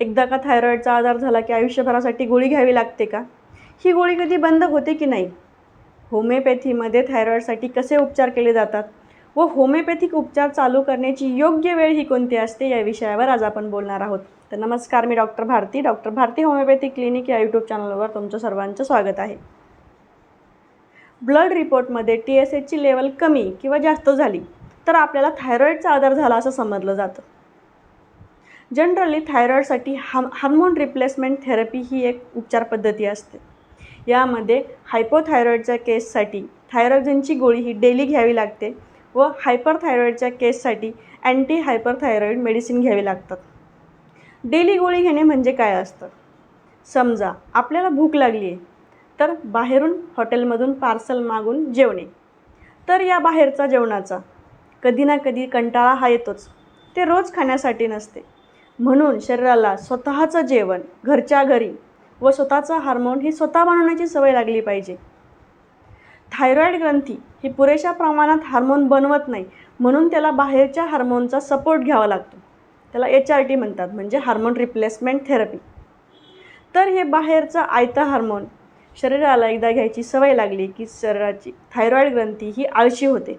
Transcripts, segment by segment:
एकदा का थायरॉईडचा आजार झाला की आयुष्यभरासाठी गोळी घ्यावी लागते का? ही गोळी कधी बंद होते की नाही? होमिओपॅथीमध्ये थायरॉईडसाठी कसे उपचार केले जातात? व होमिओपॅथिक उपचार चालू करण्याची योग्य वेळ ही कोणती असते? या विषयावर आज आपण बोलणार आहोत. तर नमस्कार मी doctor Bharati. Doctor Bharati homeopathic clinic या यूट्यूब चॅनलवर तुमचं सर्वांचं स्वागत आहे. ब्लड रिपोर्टमध्ये टी एस एचची लेवल कमी किंवा जास्त झाली तर आपल्याला थायरॉईडचा आधार झाला असं समजलं जातं. जनरली थायरॉईडसाठी हाम हार्मोन रिप्लेसमेंट थेरपी ही एक उपचार पद्धती असते. यामध्ये हायपोथायरॉईडच्या केससाठी थायरॉक्झिनची गोळी ही डेली घ्यावी लागते व हायपरथायरॉईडच्या केससाठी अँटी हायपरथायरॉईड मेडिसिन घ्यावी लागतात. डेली गोळी घेणे म्हणजे काय असतं? समजा आपल्याला भूक लागली आहे तर बाहेरून हॉटेलमधून पार्सल मागून जेवणे. तर या बाहेरचा जेवणाचा कधी ना कधी कंटाळा हा येतोच. ते रोज खाण्यासाठी नसते. म्हणून शरीराला स्वतःचं जेवण घरच्या घरी व स्वतःचं हार्मोन ही स्वतः बनवण्याची सवय लागली पाहिजे. थायरॉईड ग्रंथी ही पुरेशा प्रमाणात हार्मोन बनवत नाही म्हणून त्याला बाहेरच्या हार्मोनचा सपोर्ट घ्यावा लागतो. त्याला एच आर टी म्हणतात म्हणजे हार्मोन रिप्लेसमेंट थेरपी तर हे बाहेरचं आयतं हार्मोन शरीराला एकदा घ्यायची सवय लागली की शरीराची थायरॉईड ग्रंथी ही आळशी होते.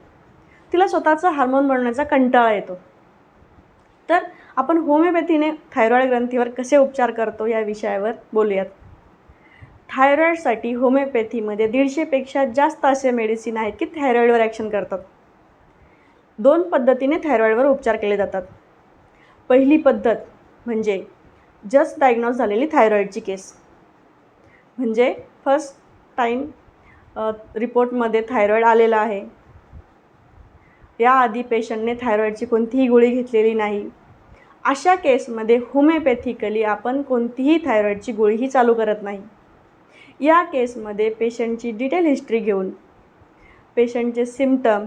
तिला स्वतःचा हार्मोन बनवण्याचा कंटाळा येतो. तर आपण होमिओपॅथीने थायरॉईड ग्रंथीवर कसे उपचार करतो या विषयावर बोलूयात. थायरॉईडसाठी होमिओपॅथीमध्ये दीडशेपेक्षा जास्त असे मेडिसिन आहेत की थायरॉईडवर ॲक्शन करतात. दोन पद्धतीने थायरॉईडवर उपचार केले जातात. पहिली पद्धत म्हणजे जस्ट डायग्नोज झालेली थायरॉईडची केस म्हणजे फर्स्ट टाईम रिपोर्टमध्ये थायरॉईड आलेला आहे. याआधी पेशंटने थायरॉईडची कोणतीही गोळी घेतलेली नाही. अशा केसमध्ये होमिओपॅथिकली आपण कोणतीही थायरॉईडची गोळीही चालू करत नाही. या केसमध्ये पेशंटची डिटेल हिस्ट्री घेऊन पेशंटचे सिम्पटम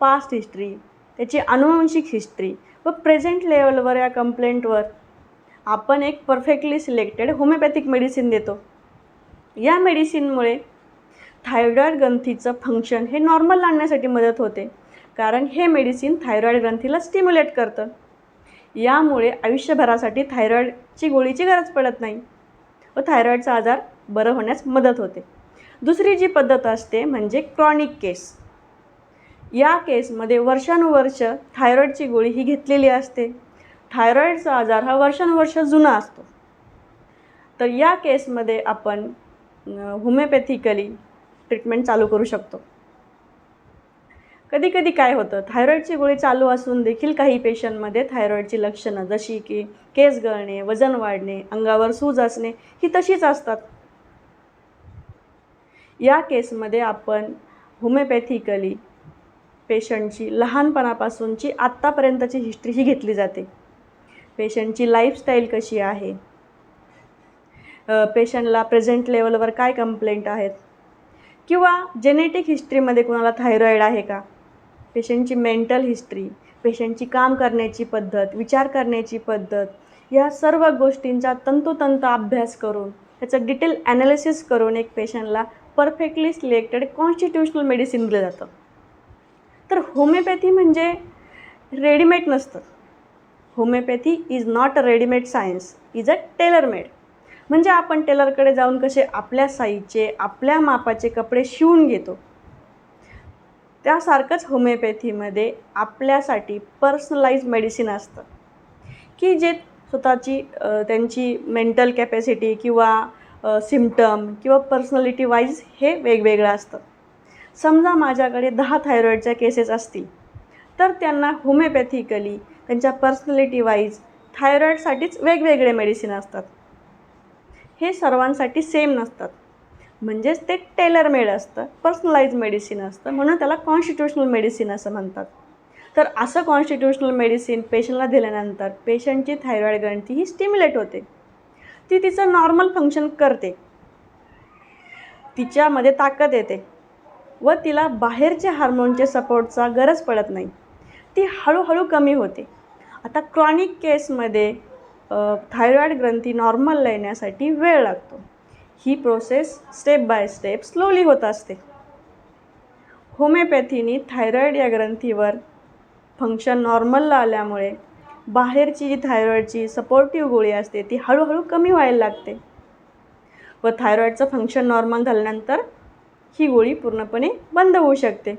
पास्ट हिस्ट्री त्याची अनुवंशिक हिस्ट्री व प्रेझेंट लेवलवर या कंप्लेंटवर आपण एक परफेक्टली सिलेक्टेड होमिओपॅथिक मेडिसिन देतो. या मेडिसिनमुळे थायरॉईड ग्रंथीचं फंक्शन हे नॉर्मल आणण्यासाठी मदत होते. कारण हे मेडिसिन थायरॉईड ग्रंथीला स्टिम्युलेट करतं. यामुळे आयुष्यभरासाठी थायरॉईडची गोळीची गरज पडत नाही व थायरॉईडचा आजार बरं होण्यास मदत होते. दुसरी जी पद्धत असते म्हणजे क्रॉनिक केस. या केसमध्ये वर्षानुवर्ष थायरॉईडची गोळी ही घेतलेली असते. थायरॉईडचा आजार हा वर्षानुवर्ष जुना असतो. तर या केसमध्ये आपण होमिओपॅथिकली ट्रीटमेंट चालू करू शकतो. कधी कधी काय होतं थायरॉईडची गोळी चालू असून देखील काही पेशंटमध्ये थायरॉईडची लक्षणं जशी की केस गळणे वजन वाढणे अंगावर सूज असणे ही तशीच असतात. या केसमध्ये आपण होमिओपॅथिकली पेशंटची लहानपणापासूनची आत्तापर्यंतची हिस्ट्री ही घेतली जाते. पेशंटची लाईफस्टाईल कशी आहे? पेशंटला प्रेझेंट लेवलवर काय कंप्लेंट आहेत? किंवा जेनेटिक हिस्ट्रीमध्ये कुणाला थायरॉईड आहे का? पेशंटची मेंटल हिस्ट्री पेशंटची काम करण्याची पद्धत विचार करण्याची पद्धत या सर्व गोष्टींचा तंतोतंत अभ्यास करून त्याचं डिटेल ॲनालिसिस करून एक पेशंटला परफेक्टली सिलेक्टेड कॉन्स्टिट्युशनल मेडिसिन दिलं जातं. तर होमिओपॅथी म्हणजे रेडीमेड नसतं. Homeopathy is not a readymade science is a tailormade म्हणजे आपण टेलरकडे जाऊन कसे आपल्या साईजचे आपल्या मापाचे कपडे शिवून घेतो. त्यासारखंच होमिओपॅथीमध्ये आपल्यासाठी पर्सनलाइज मेडिसिन असतं. की जे स्वतःची त्यांची मेंटल कॅपॅसिटी किंवा सिम्टम किंवा पर्सनॅलिटी वाईज हे वेगवेगळं असतं. समजा माझ्याकडे दहा थायरॉईडच्या केसेस असतील तर त्यांना होमिओपॅथिकली त्यांच्या पर्सनॅलिटी वाईज थायरॉईडसाठीच वेगवेगळे मेडिसिन असतात. हे सर्वांसाठी सेम नसतात. म्हणजेच ते टेलर मेड असतं पर्सनलाइज मेडिसिन असतं म्हणून त्याला कॉन्स्टिट्युशनल मेडिसिन असं म्हणतात. तर असं कॉन्स्टिट्युशनल मेडिसिन पेशंटला दिल्यानंतर पेशंटची थायरॉईड ग्रंथी ही स्टिम्युलेट होते. ती तिचं नॉर्मल फंक्शन करते. तिच्यामध्ये ताकद येते व तिला बाहेरच्या हार्मोनच्या सपोर्टचा गरज पडत नाही. ती हळूहळू कमी होते. आता क्रॉनिक केसमध्ये थायरॉईड ग्रंथी नॉर्मल येण्यासाठी वेळ लागतो. ही process step by step slowly होत असते. होमिओपॅथीनी थायरॉईड या ग्रंथीवर फंक्शन नॉर्मलला आल्यामुळे बाहेरची जी थायरॉईडची सपोर्टिव्ह गोळी असते ती हळूहळू कमी व्हायला लागते. व थायरॉईडचं फंक्शन नॉर्मल झाल्यानंतर ही गोळी पूर्णपणे बंद होऊ शकते.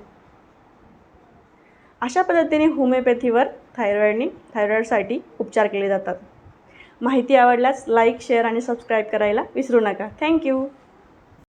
अशा पद्धतीने होमिओपॅथीवर थायरॉईडने थायरॉईडसाठी उपचार केले जातात. माहिती आवडल्यास लाईक शेअर आणि सबस्क्राईब करायला विसरू नका. थँक्यू